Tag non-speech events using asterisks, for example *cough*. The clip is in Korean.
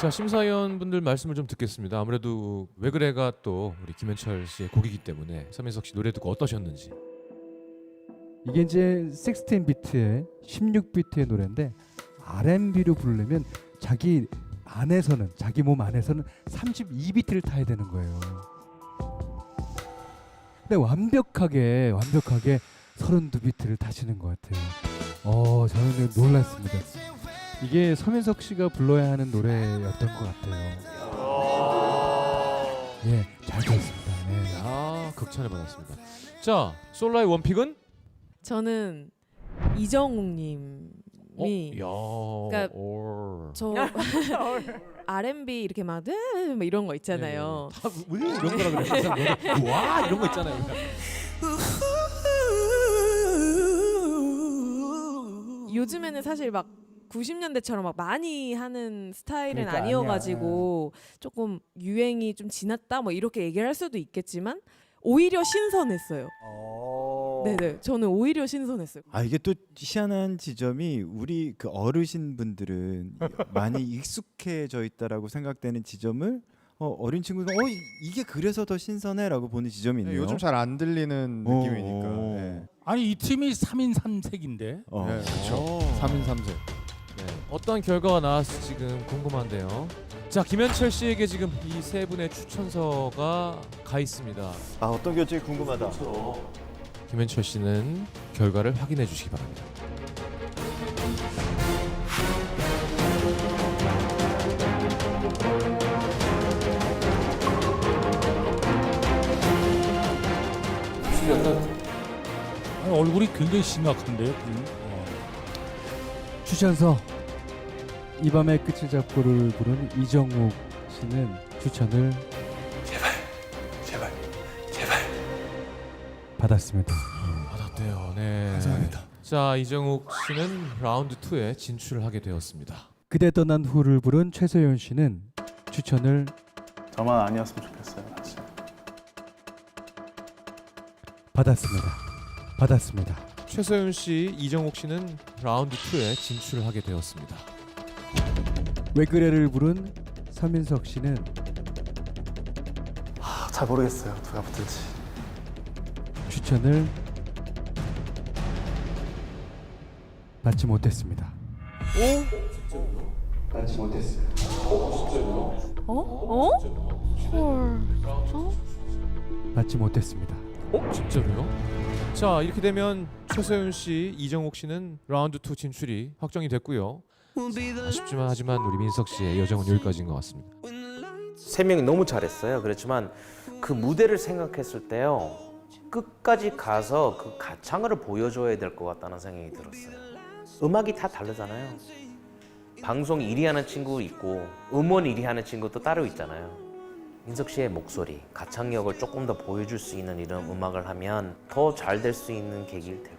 자 심사위원분들 말씀을 좀 듣겠습니다. 아무래도 왜 그래가 또 우리 김현철 씨의 곡이기 때문에 서민석 씨 노래 듣고 어떠셨는지. 이게 이제 16 비트의 16 비트의 노래인데 R&B로 부르려면 자기 안에서는 자기 몸 안에서는 32 비트를 타야 되는 거예요. 근데 완벽하게 완벽하게 32 비트를 타시는 것 같아요. 어 저는 놀랐습니다. 이게 서민석 씨가 불러야 하는 노래였던 것 같아요. 예, 잘 들었습니다. 예. 야 극찬을 받았습니다. 자 솔라의 원픽은 저는 이정욱님이 어? 야. 그러니까 올. 저 *laughs* R&B 이렇게 막, 네, 막 이런 거 있잖아요. 네, 네. 다왜 이런 거라 그래? 와 이런 거 있잖아요. 요즘에는 사실 막 90년대처럼 막 많이 하는 스타일은 그러니까 아니어가지고 조금 유행이 좀 지났다 뭐 이렇게 얘기를 할 수도 있겠지만 오히려 신선했어요. 네네, 저는 오히려 신선했어요. 아 이게 또 희한한 지점이 우리 그 어르신 분들은 많이 익숙해져 있다라고 생각되는 지점을 어, 어린 친구들 어 이- 이게 그래서 더 신선해라고 보는 지점이 네, 있네요. 요즘 잘 안 들리는 어, 느낌이니까. 어. 네. 아니 이 팀이 3인 3색인데 어. 네, 그렇죠. 3인 3색. 네. 어떤 결과가 나왔을지 지금 궁금한데요. 자 김현철 씨에게 지금 이 세 분의 추천서가 가 있습니다. 아 어떤 결정이 궁금하다. 김현철 씨는 결과를 확인해 주시기 바랍니다. 아니, 얼굴이 굉장히 심각한데요. 음. 어. 추천서 이 밤의 끝을 잡고를 부른 이정욱 씨는 추천을 제발 제발 제발 받았습니다. 받았대요. 네. 감사합니다. 자 이정욱 씨는 라운드 2에 진출하게 되었습니다. 그대 떠난 후를 부른 최세현 씨는 추천을 저만 아니었으면 좋겠어요. 사실. 받았습니다. 받았습니다. 최서윤 씨, 이정욱 씨는 라운드 2에 진출하게 되었습니다. 왜 그래를 부른 서민석 씨는 아, 잘 모르겠어요. 누가 붙을지. 추천을 받지 못했습니다. 받지 못했어요. 어? 어? 헐. 어? 받지 못했습니다. 어? 진짜로요? 자 이렇게 되면 최서윤 씨, 이정욱 씨는 라운드 2 진출이 확정이 됐고요. 아쉽지만 하지만 우리 민석 씨의 여정은 여기까지인 것 같습니다. 세 명이 너무 잘했어요. 그렇지만 그 무대를 생각했을 때요. 끝까지 가서 그 가창을 보여줘야 될 것 같다는 생각이 들었어요. 음악이 다 다르잖아요. 방송 1위 하는 친구 있고 음원 1위 하는 친구도 따로 있잖아요. 민석 씨의 목소리, 가창력을 조금 더 보여줄 수 있는 이런 음악을 하면 더 잘 될 수 있는 계기를 될